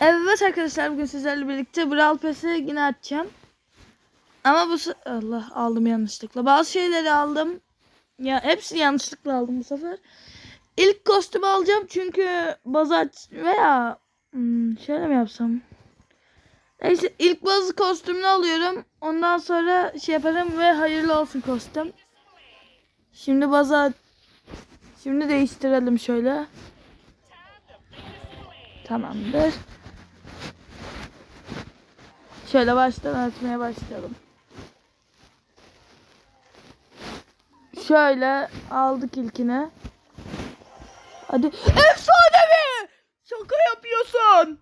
Evet arkadaşlar bugün sizlerle birlikte Brawl Pass'i yine açacağım. Ama bu Allah aldım yanlışlıkla. Bazı şeyleri aldım. Ya hepsini yanlışlıkla aldım bu sefer. İlk kostümü alacağım çünkü bazı aç veya hmm, şöyle mi yapsam? Neyse ilk bazı kostümünü alıyorum. Ondan sonra şey yaparım ve hayırlı olsun kostüm. Şimdi baza Şimdi değiştirelim şöyle. Tamamdır. Şöyle baştan açmaya başlayalım. Şöyle aldık ilkini. Hadi. Efsanevi! Şaka yapıyorsun.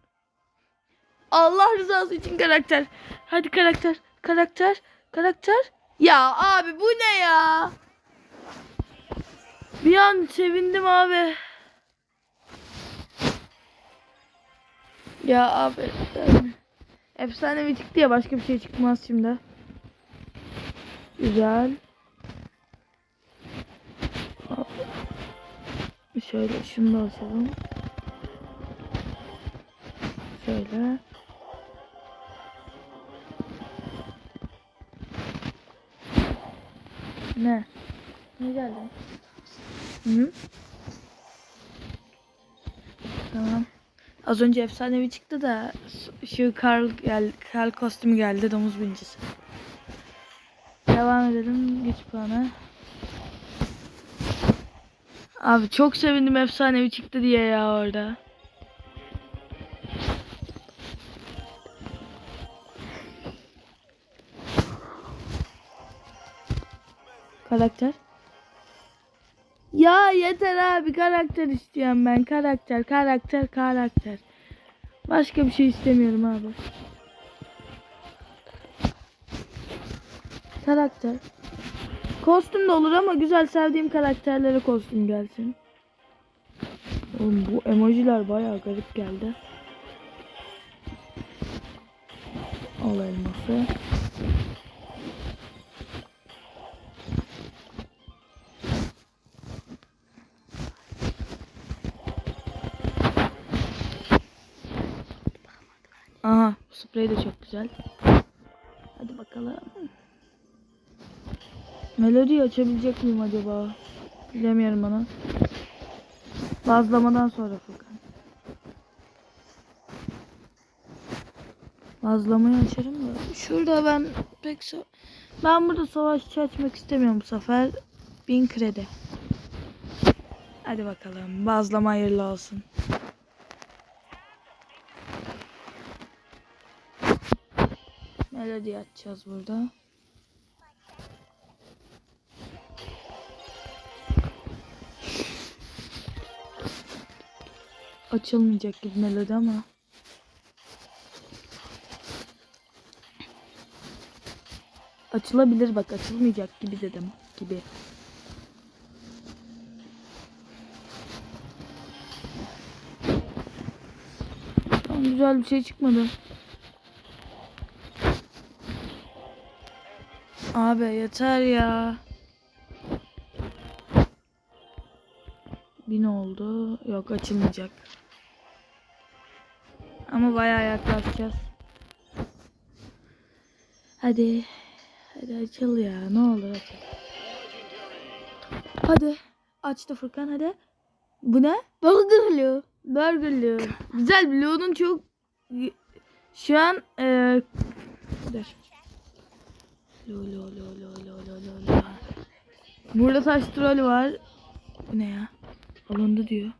Allah rızası için karakter. Hadi karakter. Karakter. Karakter. Ya abi bu ne ya? Bir an sevindim abi. Ya abi. Efsanevi çıktı ya başka bir şey çıkmaz şimdi. Güzel. Şöyle şunu da açalım. Şöyle. Ne? Ne geldi? Hı? Tamam. Az önce efsanevi çıktı da şu Karl gel Karl kostümü geldi domuz bincisi. Devam edelim güç puanı. Abi çok sevindim efsanevi çıktı diye ya orada. Karakter. Ya yeter abi karakter istiyorum ben. Karakter, karakter, karakter. Başka bir şey istemiyorum abi. Karakter. Kostüm de olur ama güzel sevdiğim karakterlere kostüm gelsin. Oğlum bu emojiler bayağı garip geldi. Al elması. Aha sprey de çok güzel. Hadi bakalım. Melodi açabilecek miyim acaba? Bilemiyorum onu. Bazlamadan sonra Furkan. Bazlamayı açarım da. Şurada ben pek so ben burada savaşçı açmak istemiyorum bu sefer. Bin kredi. Hadi bakalım. Bazlama hayırlı olsun. Melodi açacağız burada. Açılmayacak gibi melodi ama. Açılabilir bak açılmayacak gibi dedim gibi. Tamam, güzel bir şey çıkmadı. Abi yeter ya. Bin oldu. Yok açılmayacak. Ama bayağı yaklaşacağız. Hadi. Hadi açıl ya. Ne olur açıl. Hadi. Açtı Furkan hadi. Bu ne? Burgerlü. Burgerlü. Güzel. Blue'nun çok şu an e... dur. Burada taş trolü var. Bu ne ya? Alındı diyor.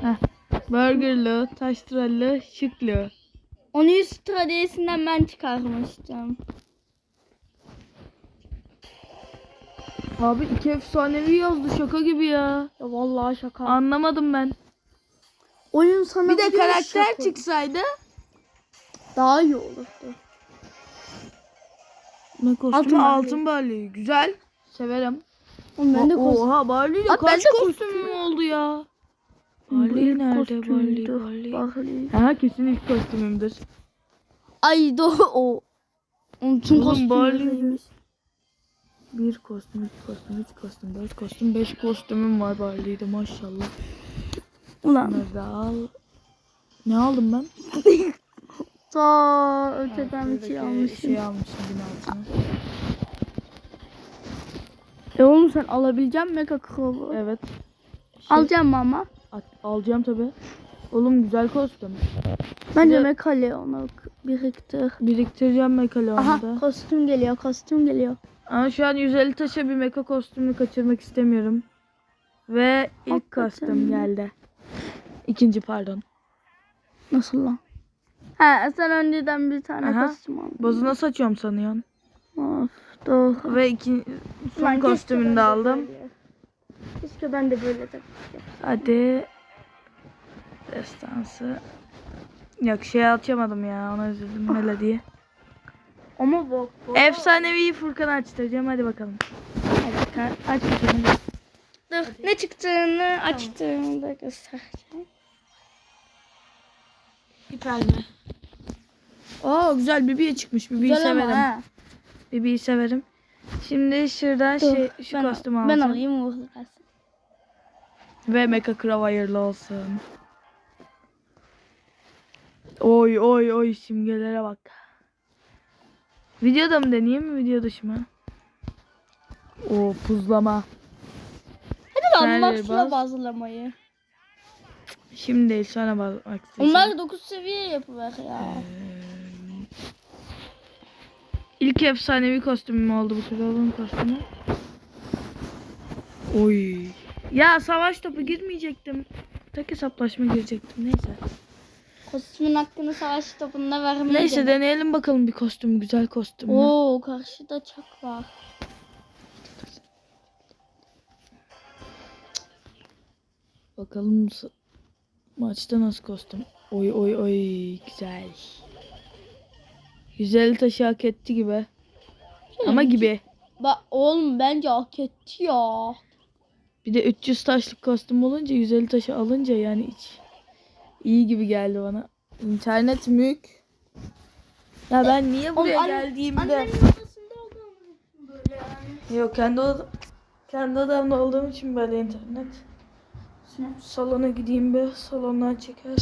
Heh. Burgerlı, taş trollü, şıklı. Onu 100 tradisinden ben çıkarmıştım. Abi iki efsanevi yazdı şaka gibi ya. Ya vallahi şaka. Anlamadım ben. Oyun sana Bir de karakter şaka. çıksaydı. Daha iyi olurdu. Ne kostümü? Altın Altın, Barley. Barley. Güzel. Severim. Oğlum ben de kostüm. Oha Barley ile Bak, ben kaç de kostümüm oldu ya? Barley nerede? Barley, Barley. Barley. Ha kesin ilk kostümümdür. Ay do o. Onun tüm. Bir kostüm, iki kostüm, üç kostüm, dört kostüm, beş kostümüm var Barbie'de maşallah. Ulan. Bunları da al. Ne aldım ben? Ta öteden bir şey almışım. Şey altına. E oğlum sen alabilecek misin Mega Crow'u? Evet. Alacağım mı ama? At- alacağım tabi. Oğlum güzel kostüm. Bence Mega Leon'u biriktir. Biriktireceğim mekalonu Aha da. kostüm geliyor kostüm geliyor. Ama şu an 150 taşa bir meka kostümünü kaçırmak istemiyorum. Ve ilk Hakikaten kostüm geldi. İkinci pardon. Nasıl lan? Ha sen önceden bir tane Aha. kostüm aldın. Bozuna saçıyorum sanıyorsun. Of doğru. Ve iki, son keşke kostümünü de aldım. böyle- Keşke ben de böyle de. Hadi. Destansı. Yok şey açamadım ya ona üzüldüm melodiyi. Ama bak. bak. Efsanevi Furkan'ı açtıracağım hadi bakalım. Hadi aç bakalım. Dur ne çıktığını açtığımda göstereceğim. Hiper mi? Aa güzel Bibi'ye çıkmış. Bibi'yi Güzel ama severim. ha. Bibi'yi severim. Şimdi şuradan Dur, şey, şu ben, kostümü Ben alacağım. alayım uğurlu gelsin. Ve Mecha Crow hayırlı olsun. Oy oy oy simgelere bak. Videoda mı deneyeyim mi video dışı mı? O puzlama. Hadi Sen lan de bak şuna bazılamayı. Şimdi değil sonra bakmak istedim. Onlar 9 seviye yapıver ya. İlk efsanevi kostümüm oldu bu kralın kostümü. Oy. Ya savaş topu girmeyecektim. Tek hesaplaşma girecektim neyse. Kostümün hakkını savaş topunda vermeyi Neyse dene. deneyelim bakalım bir kostüm güzel kostüm. Oo karşıda çak var. Bakalım maçta nasıl kostüm. Oy oy oy güzel. 150 taşı hak etti gibi. Ama gibi. Bak oğlum bence hak etti ya. Bir de 300 taşlık kostüm olunca 150 taşı alınca yani hiç iyi gibi geldi bana. İnternet mülk. Ya ben niye buraya anne- geldiğimde Annenin odasında olduğum için böyle yani. yok kendi oda kendi odamda olduğum için böyle internet. Salona gideyim bir salondan çeker.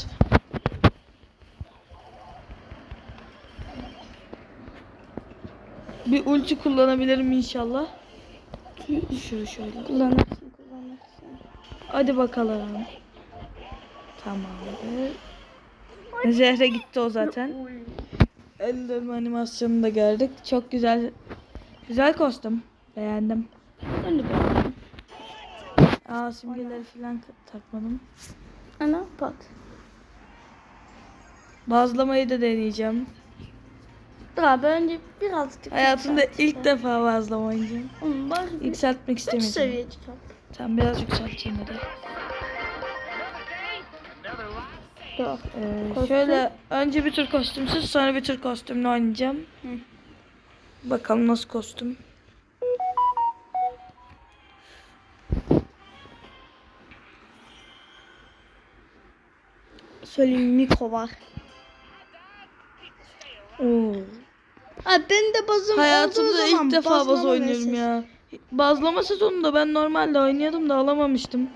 Bir ulti kullanabilirim inşallah. Şöyle şöyle. Kullanırsın kullanırsın. Hadi bakalım. Tamamdır. Zehre gitti o zaten. Ellerim animasyonunu da gördük. Çok güzel. Güzel kostüm. Beğendim. Ben de beğendim. Aa simgeleri falan takmadım. Ana bak. Bazlamayı da deneyeceğim. Dur abi önce birazcık Hayatımda ilk işte. defa bazlama oynayacağım. Oğlum bak Yükseltmek üç istemedim. seviye çıkart. Tamam biraz yükselteyim hadi. Ee, Kostüm. şöyle önce bir tür kostümsüz sonra bir tür kostümle oynayacağım. Hı. Bakalım nasıl kostüm. Söyleyeyim mikro var. Oo. Abi ben de bazım Hayatımda zaman ilk defa baz oynuyorum ya. Bazlama sezonunda ben normalde oynuyordum da alamamıştım.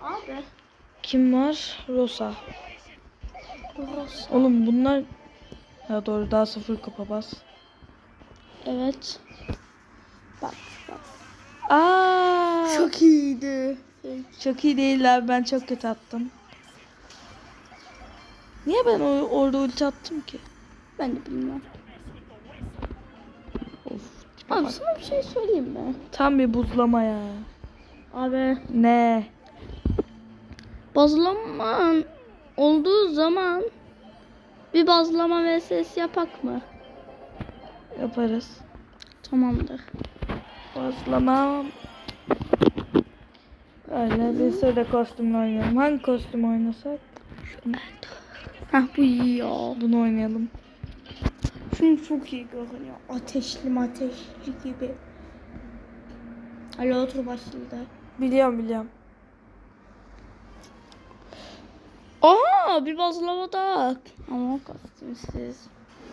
Abi. Kim var? Rosa. Burası. Oğlum bunlar... Ha doğru daha sıfır kupa bas. Evet. Bak bak. Aa, Çok iyiydi. Çok iyi değiller. Ben çok kötü attım. Niye ben o- orada ulti attım ki? Ben de bilmiyorum. Of. Abi sana bir şey söyleyeyim mi? Tam bir buzlama ya. Abi Ne? bazlama olduğu zaman bir bazlama vs yapak mı? Yaparız. Tamamdır. Bazlama. Öyle bir sürü kostümle oynayalım. Hangi kostüm oynasak? Şunu, Hah bu iyi ya. bunu oynayalım. Şunu çok iyi görünüyor. Ateşli ateşli gibi. Alo otur başladı. Biliyorum biliyorum. Aha bir bazlama da. Ama kostümsüz.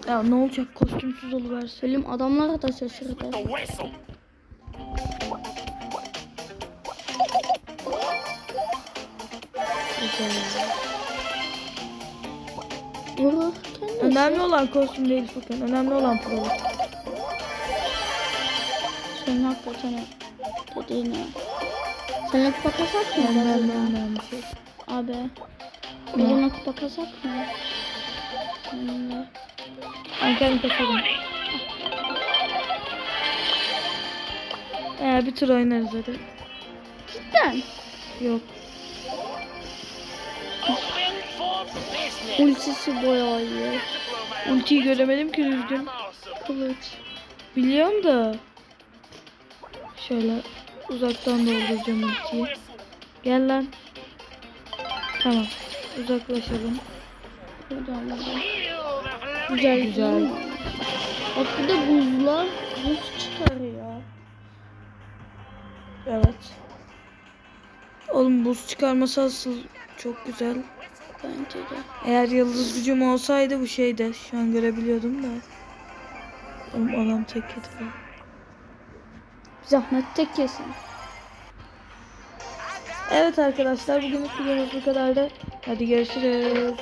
Ya ne olacak kostümsüz oluverse. Selim adamlara da şaşırdı. Vururken de Önemli olan kostüm değil Furkan. Önemli olan prova. senin hakikaten dediğine. Seninle kupa kasak mı? Önemli önemli şey. Abi. Benimle kupa kasak mı? Ben kendim kaçarım. Ee, bir tur oynarız hadi. Cidden. Yok. Ultisi bayağı iyi. Ultiyi göremedim ki düzgün. Kılıç. Biliyorum da. Şöyle uzaktan dolduracağım ultiyi. Gel lan. Tamam. Uzaklaşalım. Güzel. güzel. Bak bir de buzlar buz çıkarıyor. Evet. Oğlum buz çıkarması asıl çok güzel. Bence de. Eğer yıldız gücüm olsaydı bu şeyde şu an görebiliyordum da. Oğlum adam tek yedi. Zahmet tek yesin. Evet arkadaşlar bugünlük videomuz bu kadardı. Hadi görüşürüz.